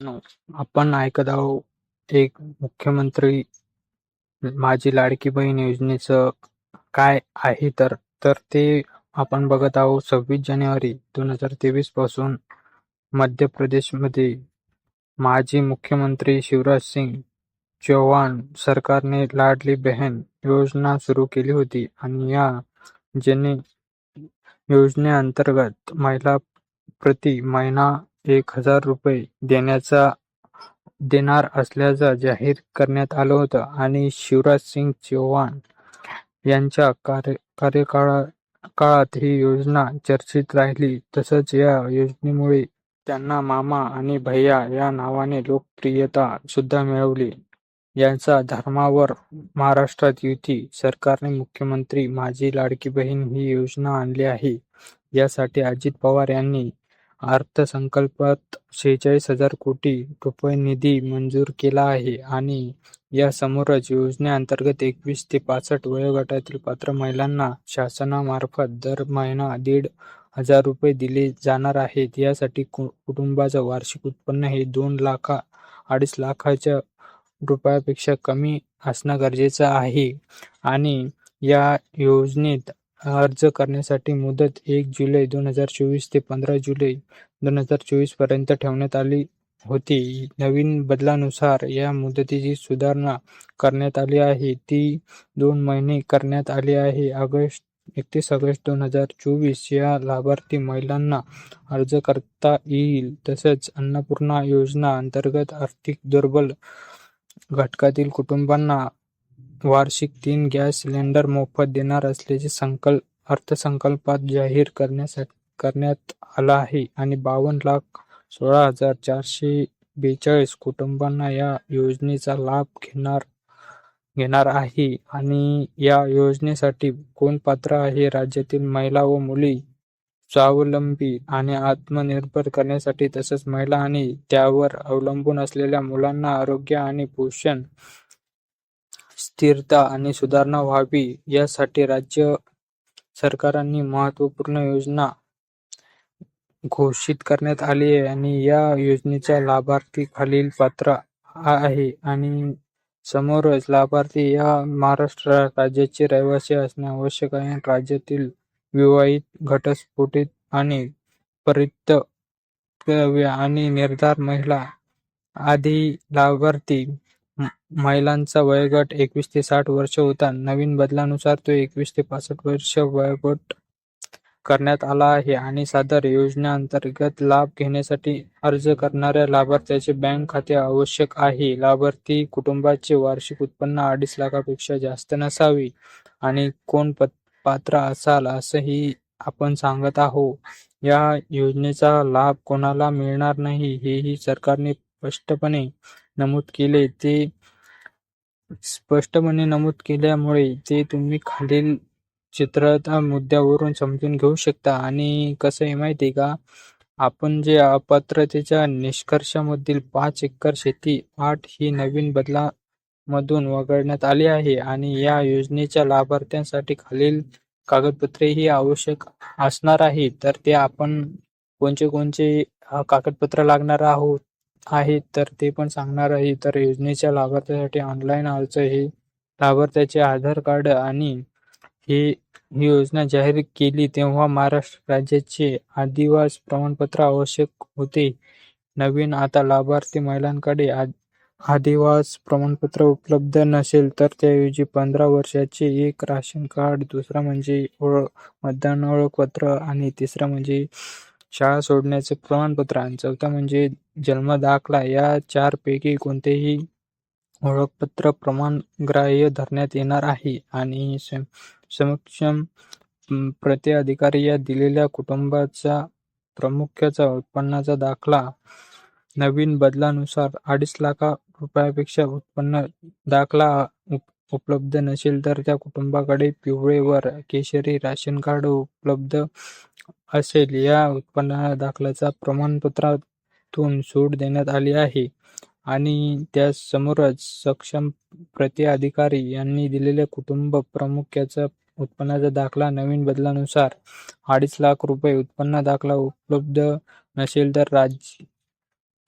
आपण ऐकत आहोत एक मुख्यमंत्री माझी लाडकी बहीण योजनेचं काय आहे तर तर ते आपण बघत आहोत सव्वीस जानेवारी दोन हजार तेवीसपासून मध्य प्रदेशमध्ये. माजी मुख्यमंत्री शिवराज सिंग चौहान सरकारने लाडली बहन योजना सुरू केली होती आणि या जने योजनेअंतर्गत महिला प्रति महिना एक हजार रुपये देण्याचा देणार असल्याचं जाहीर करण्यात आलं होतं. आणि शिवराज सिंग चौहान यांच्या कार्य कार्यकाळा काळात ही योजना चर्चेत राहिली. तसंच या योजनेमुळे त्यांना मामा आणि भैया या नावाने लोकप्रियता सुद्धा मिळवली. यांचा धर्मावर महाराष्ट्रात युती सरकारने मुख्यमंत्री माझी लाडकी बहीण ही योजना आणली आहे. यासाठी अजित पवार यांनी अर्थसंकल्पात शेहेचाळीस हजार कोटी रुपये निधी मंजूर केला आहे आणि यासमोरच योजनेअंतर्गत एकवीस ते पासष्ट वयोगटातील पात्र महिलांना शासनामार्फत दर महिना दीड हजार रुपये दिले जाणार आहेत. यासाठी कुटुंबाचं वार्षिक उत्पन्न हे दोन लाखा अडीच लाखाच्या रुपयापेक्षा कमी असणं गरजेचं आहे. आणि या योजनेत अर्ज करण्यासाठी मुदत एक जुलै दोन हजार चोवीस ते पंधरा जुलै दोन हजार चोवीसपर्यंत ठेवण्यात आली होती. नवीन बदलानुसार या मुदतीची सुधारणा करण्यात आली आहे. ती दोन महिने करण्यात आली आहे. ऑगस्ट एकतीस ऑगस्ट दोन हजार चोवीस या लाभार्थी महिलांना अर्ज करता येईल. तसेच अन्नपूर्णा योजना अंतर्गत आर्थिक दुर्बल घटकातील कुटुंबांना वार्षिक तीन गॅस सिलेंडर मोफत देणार असल्याचे संकल्प अर्थसंकल्पात जाहीर करण्यासाठी करण्यात आला आहे. आणि बावन्न लाख सोळा हजार चारशे बेचाळीस कुटुंबांना या योजनेचा लाभ घेणार घेणार आहे. आणि या योजनेसाठी कोण पात्र आहे? राज्यातील महिला व मुली स्वावलंबी आणि आत्मनिर्भर करण्यासाठी तसंच महिला आणि त्यावर अवलंबून असलेल्या मुलांना आरोग्य आणि पोषण स्थिरता आणि सुधारणा व्हावी यासाठी राज्य सरकारांनी महत्त्वपूर्ण योजना घोषित करण्यात आली आहे आणि या योजनेच्या लाभार्थी खालील पात्र आहे आणि समोरच लाभार्थी या महाराष्ट्र राज्याचे रहिवासी असणे आवश्यक आहे. राज्यातील विवाहित घटस्फोटित आणि परित आणि निर्धार महिला आदी लाभार्थी महिलांचा वयोगट एकवीस ते साठ वर्ष होता. नवीन बदलानुसार तो एकवीस ते पासष्ट वर्ष वयोगट करण्यात आला आहे आणि सादर योजनेअंतर्गत लाभ घेण्यासाठी अर्ज करणाऱ्या लाभार्थ्याचे बँक खाते आवश्यक आहे. लाभार्थी कुटुंबाचे वार्षिक उत्पन्न अडीच लाखापेक्षा जास्त नसावे आणि कोण पात्र असाल असंही आपण सांगत आहोत. या योजनेचा लाभ कोणाला मिळणार नाही हेही सरकारने स्पष्टपणे नमूद केले ते स्पष्टपणे नमूद केल्यामुळे ते तुम्ही खालील चित्रात मुद्द्यावरून समजून घेऊ शकता. आणि कसं आहे माहिती आहे का? आपण जे अपात्रतेच्या निष्कर्षामधील पाच एकर शेती आठ ही नवीन बदलामधून वगळण्यात आली आहे आणि या योजनेच्या लाभार्थ्यांसाठी खालील कागदपत्रेही आवश्यक असणार आहे. तर ते आपण कोणचे कोणते कागदपत्र लागणार आहोत? आहेत तर ते पण सांगणार आहे. तर योजनेच्या लाभार्थ्यासाठी ऑनलाईन अर्ज हे लाभार्थ्याचे आधार कार्ड आणि हे ही योजना जाहीर केली तेव्हा महाराष्ट्र राज्याचे आदिवास प्रमाणपत्र आवश्यक होते. नवीन आता लाभार्थी महिलांकडे आदिवास प्रमाणपत्र उपलब्ध नसेल तर त्याऐवजी पंधरा वर्षाचे एक राशन कार्ड दुसरा म्हणजे ओळख मतदान ओळखपत्र आणि तिसरा म्हणजे शाळा सोडण्याचे प्रमाणपत्र आणि चौथा म्हणजे जन्म दाखला या चारपैकी कोणतेही ओळखपत्र प्रमाण ग्राह्य धरण्यात येणार आहे. आणि समक्षम प्रति अधिकारी या दिलेल्या कुटुंबाचा प्रमुख्याचा उत्पन्नाचा दाखला नवीन बदलानुसार अडीच लाख रुपयापेक्षा उत्पन्न दाखला उपलब्ध नसेल तर त्या कुटुंबाकडे पिवळे वर केशरी राशन कार्ड उपलब्ध असेल या उत्पन्न दाखल्याचा प्रमाणपत्रातून सूट देण्यात आली आहे. आणि त्यासमोरच सक्षम प्रति अधिकारी यांनी दिलेल्या कुटुंब प्रमुख्याचा उत्पन्नाचा दाखला नवीन बदलानुसार अडीच लाख रुपये उत्पन्न दाखला उपलब्ध नसेल तर राज्य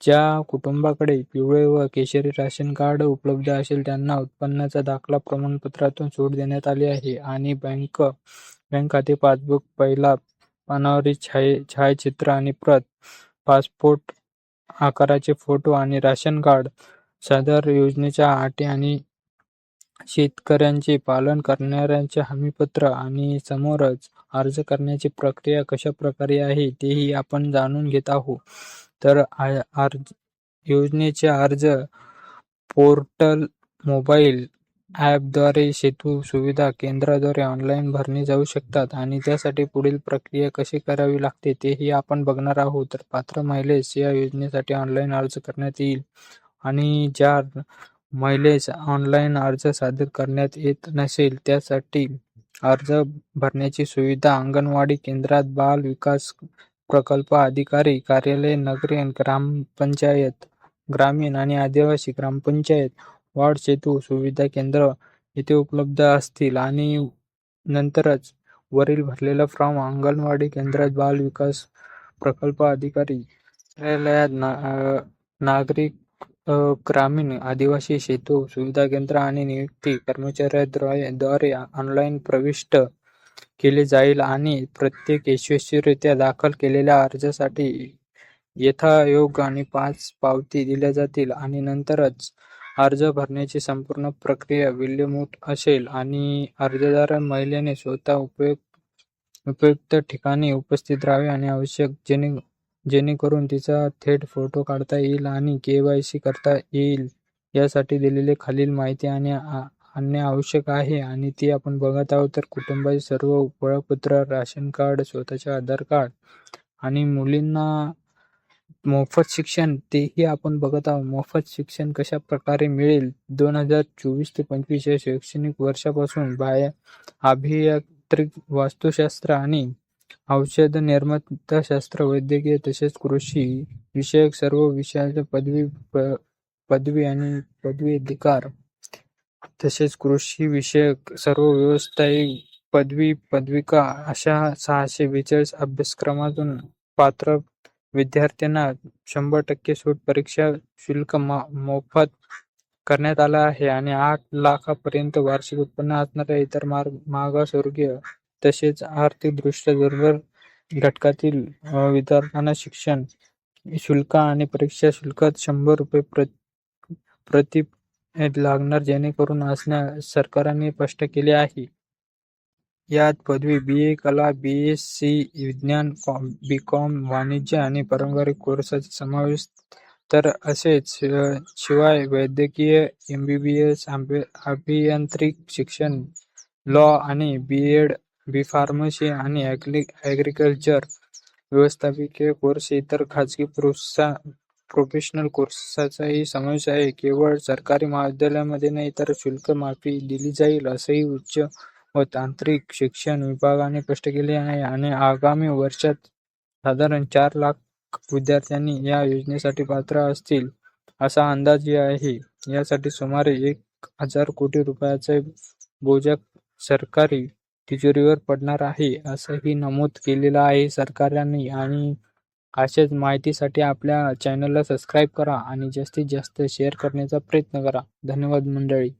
ज्या कुटुंबाकडे पिवळे व केशरी राशन कार्ड उपलब्ध असेल त्यांना उत्पन्नाचा दाखला प्रमाणपत्रातून सूट देण्यात आली आहे. आणि बँक बँक खाते पासबुक पहिला पानावरील छाया छायाचित्र आणि प्रत पासपोर्ट आकाराचे फोटो आणि राशन कार्ड सदर योजनेच्या अटी आणि शेतकऱ्यांचे पालन करणाऱ्यांचे हमीपत्र आणि समोरच अर्ज करण्याची प्रक्रिया कशा प्रकारे आहे तेही आपण जाणून घेत आहोत. तर अर्ज योजनेचे अर्ज पोर्टल मोबाईल ॲपद्वारे सेतू सुविधा केंद्राद्वारे ऑनलाईन भरणे जाऊ शकतात आणि त्यासाठी पुढील प्रक्रिया कशी करावी लागते तेही आपण बघणार आहोत. तर पात्र महिलेस या योजनेसाठी ऑनलाईन अर्ज करण्यात येईल आणि ज्या महिलेस ऑनलाईन अर्ज सादर करण्यात येत नसेल त्यासाठी अर्ज भरण्याची सुविधा अंगणवाडी केंद्रात बाल विकास प्रकल्प अधिकारी कार्यालय नगरी ग्रामपंचायत ग्रामीण आणि आदिवासी ग्रामपंचायत वाढ सेतू सुविधा केंद्र येथे उपलब्ध असतील. आणि नंतरच वरील भरलेला फॉर्म अंगणवाडी केंद्रात बाल विकास प्रकल्प अधिकारी कार्यालयात ना नागरिक ग्रामीण आदिवासी सेतू सुविधा केंद्र आणि नियुक्ती कर्मचाऱ्याद्वारे द्वारे ऑनलाईन प्रविष्ट केले जाईल आणि प्रत्येक यशस्वीरित्या दाखल केलेल्या अर्जासाठी यथायोग आणि पाच पावती दिल्या जातील. आणि नंतरच अर्ज भरण्याची संपूर्ण प्रक्रिया विल्हेमूठ असेल आणि अर्जदार महिलेने स्वतः उपयोग उपयुक्त ठिकाणी उपस्थित राहावे आणि आवश्यक जेणे जेणेकरून तिचा थेट फोटो काढता येईल आणि के वाय सी करता येईल यासाठी दिलेली खालील माहिती आणि आ- आणणे आवश्यक आहे आणि ती आपण बघत आहोत. तर कुटुंबाचे सर्व ओळखपत्र राशन कार्ड स्वतःचे आधार कार्ड आणि मुलींना मोफत शिक्षण तेही आपण बघत आहोत. मोफत शिक्षण कशा प्रकारे मिळेल? दोन हजार चोवीस ते पंचवीस या शैक्षणिक वर्षापासून बाया अभियांत्रिक वास्तुशास्त्र आणि औषध निर्माताशास्त्र वैद्यकीय तसेच कृषी विषयक सर्व विषयाच्या पदवी प- पदवी आणि पदवी अधिकार तसेच कृषी विषयक सर्व व्यवसायिक पदवी पदविका अशा सहाशे बेचाळीस अभ्यासक्रमातून पात्र विद्यार्थ्यांना शंभर टक्के सूट परीक्षा शुल्क मोफत करण्यात आला आहे आणि आठ लाखापर्यंत वार्षिक उत्पन्न असणाऱ्या इतर मार्ग मागासवर्गीय तसेच आर्थिकदृष्ट्या दुर्बल घटकातील विद्यार्थ्यांना शिक्षण शुल्क आणि परीक्षा शुल्कात शंभर रुपये प्रति प्रति लागणार जेणेकरून असण्या सरकारने स्पष्ट केले आहे. यात पदवी बी ए कला बी एस सी विज्ञान बी कॉम वाणिज्य आणि पारंपरिक कोर्साचा समावेश तर असेच. शिवाय वैद्यकीय एम बी बी एस अभियांत्रिक शिक्षण लॉ आणि बी एड बी फार्मसी आणि ॲग्रिकल्चर व्यवस्थापकीय कोर्स इतर खाजगी प्रोत्सा प्रोफेशनल कोर्सचाही समावेश आहे. केवळ सरकारी महाविद्यालयामध्ये नाही तर शुल्क माफी दिली जाईल असंही उच्च व तांत्रिक शिक्षण विभागाने स्पष्ट केले आहे आणि आगामी वर्षात साधारण चार लाख विद्यार्थ्यांनी या योजनेसाठी पात्र असतील असा अंदाज आहे. यासाठी सुमारे एक हजार कोटी रुपयाचा बोजा सरकारी तिजोरीवर पडणार आहे असंही नमूद केलेलं आहे सरकारने आणि अशाच माहितीसाठी आपल्या चॅनलला सबस्क्राईब करा आणि जास्तीत जास्त शेअर करण्याचा प्रयत्न करा. धन्यवाद मंडळी.